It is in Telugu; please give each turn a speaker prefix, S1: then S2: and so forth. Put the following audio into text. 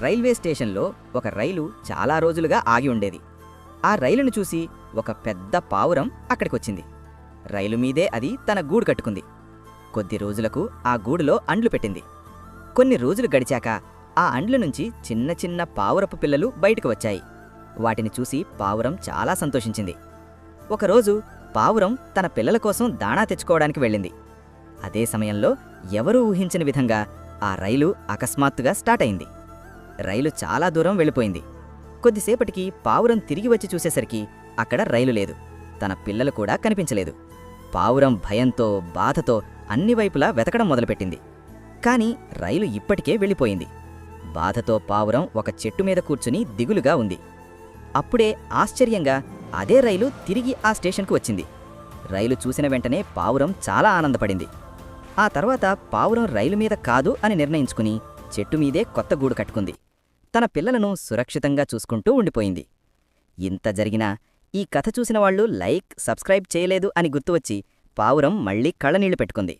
S1: రైల్వే స్టేషన్లో ఒక రైలు చాలా రోజులుగా ఆగి ఉండేది. ఆ రైలును చూసి ఒక పెద్ద పావురం అక్కడికొచ్చింది. రైలు మీదే అది తన గూడు కట్టుకుంది. కొద్ది రోజులకు ఆ గూడులో అండ్లు పెట్టింది. కొన్ని రోజులు గడిచాక ఆ అండ్ల నుంచి చిన్న చిన్న పావురపు పిల్లలు బయటకు వచ్చాయి. వాటిని చూసి పావురం చాలా సంతోషించింది. ఒకరోజు పావురం తన పిల్లల కోసం దాణా తెచ్చుకోవడానికి వెళ్ళింది. అదే సమయంలో ఎవరూ ఊహించని విధంగా ఆ రైలు అకస్మాత్తుగా స్టార్ట్ అయింది. రైలు చాలా దూరం వెళ్ళిపోయింది. కొద్దిసేపటికి పావురం తిరిగి వచ్చి చూసేసరికి అక్కడ రైలు లేదు. తన పిల్లలు కూడా కనిపించలేదు. పావురం భయంతో బాధతో అన్ని వైపులా వెతకడం మొదలుపెట్టింది. కాని రైలు ఇప్పటికే వెళ్ళిపోయింది. బాధతో పావురం ఒక చెట్టు మీద కూర్చుని దిగులుగా ఉంది. అప్పుడే ఆశ్చర్యంగా అదే రైలు తిరిగి ఆ స్టేషన్కు వచ్చింది. రైలు చూసిన వెంటనే పావురం చాలా ఆనందపడింది. ఆ తర్వాత పావురం రైలు మీద కాదు అని నిర్ణయించుకుని చెట్టు మీదే కొత్త గూడు కట్టుకుంది. తన పిల్లలను సురక్షితంగా చూసుకుంటూ ఉండిపోయింది. ఇంత జరిగినా ఈ కథ చూసిన వాళ్ళు లైక్ సబ్స్క్రైబ్ చేయలేదు అని గుర్తువచ్చి పావురం మళ్ళీ కళ్ళనీళ్ళు పెట్టుకుంది.